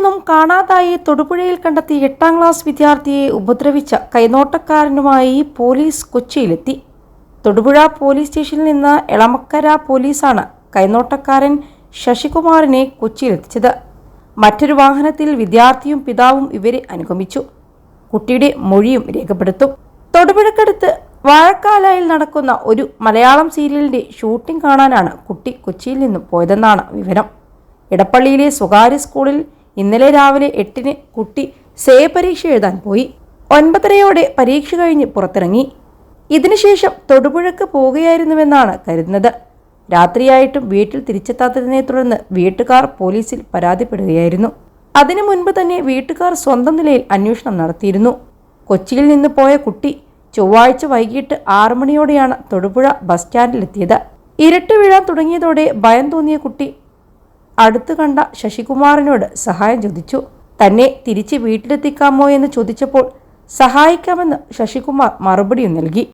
നിന്നും കാണാതായി തൊടുപുഴയിൽ കണ്ടെത്തി എട്ടാം ക്ലാസ് വിദ്യാർത്ഥിയെ ഉപദ്രവിച്ച കൈനോട്ടക്കാരനുമായി പോലീസ് കൊച്ചിയിലെത്തി. തൊടുപുഴ പോലീസ് സ്റ്റേഷനിൽ നിന്ന് എളമക്കര പോലീസാണ് കൈനോട്ടക്കാരൻ ശശികുമാറിനെ കൊച്ചിയിലെത്തിച്ചത്. മറ്റൊരു വാഹനത്തിൽ വിദ്യാർത്ഥിയും പിതാവും ഇവരെ അനുഗമിച്ചു. കുട്ടിയുടെ മൊഴിയും രേഖപ്പെടുത്തും. തൊടുപുഴക്കടുത്ത് വാഴക്കാലായിൽ നടക്കുന്ന ഒരു മലയാളം സീരിയലിന്റെ ഷൂട്ടിംഗ് കാണാനാണ് കുട്ടി കൊച്ചിയിൽ നിന്നും പോയതെന്നാണ് വിവരം. ഇടപ്പള്ളിയിലെ സ്വകാര്യ സ്കൂളിൽ ഇന്നലെ രാവിലെ എട്ടിന് കുട്ടി സേ പരീക്ഷ എഴുതാൻ പോയി. ഒൻപതരയോടെ പരീക്ഷ കഴിഞ്ഞ് പുറത്തിറങ്ങി. ഇതിനുശേഷം തൊടുപുഴക്ക് പോവുകയായിരുന്നുവെന്നാണ് കരുതുന്നത്. രാത്രിയായിട്ടും വീട്ടിൽ തിരിച്ചെത്താത്തതിനെ തുടർന്ന് വീട്ടുകാർ പോലീസിൽ പരാതിപ്പെടുകയായിരുന്നു. അതിനു മുൻപ് തന്നെ വീട്ടുകാർ സ്വന്തം നിലയിൽ അന്വേഷണം നടത്തിയിരുന്നു. കൊച്ചിയിൽ നിന്ന് പോയ കുട്ടി ചൊവ്വാഴ്ച വൈകിട്ട് ആറു മണിയോടെയാണ് തൊടുപുഴ ബസ് സ്റ്റാൻഡിലെത്തിയത്. ഇരട്ട് വീഴാൻ തുടങ്ങിയതോടെ ഭയം തോന്നിയ കുട്ടി അടുത്തു കണ്ട ശശികുമാറിനോട് സഹായം ചോദിച്ചു. തന്നെ തിരിച്ച് വീട്ടിലെത്തിക്കാമോ? എന്ന് ചോദിച്ചപ്പോൾ സഹായിക്കാമെന്ന് ശശികുമാർ മറുപടിയും നൽകി.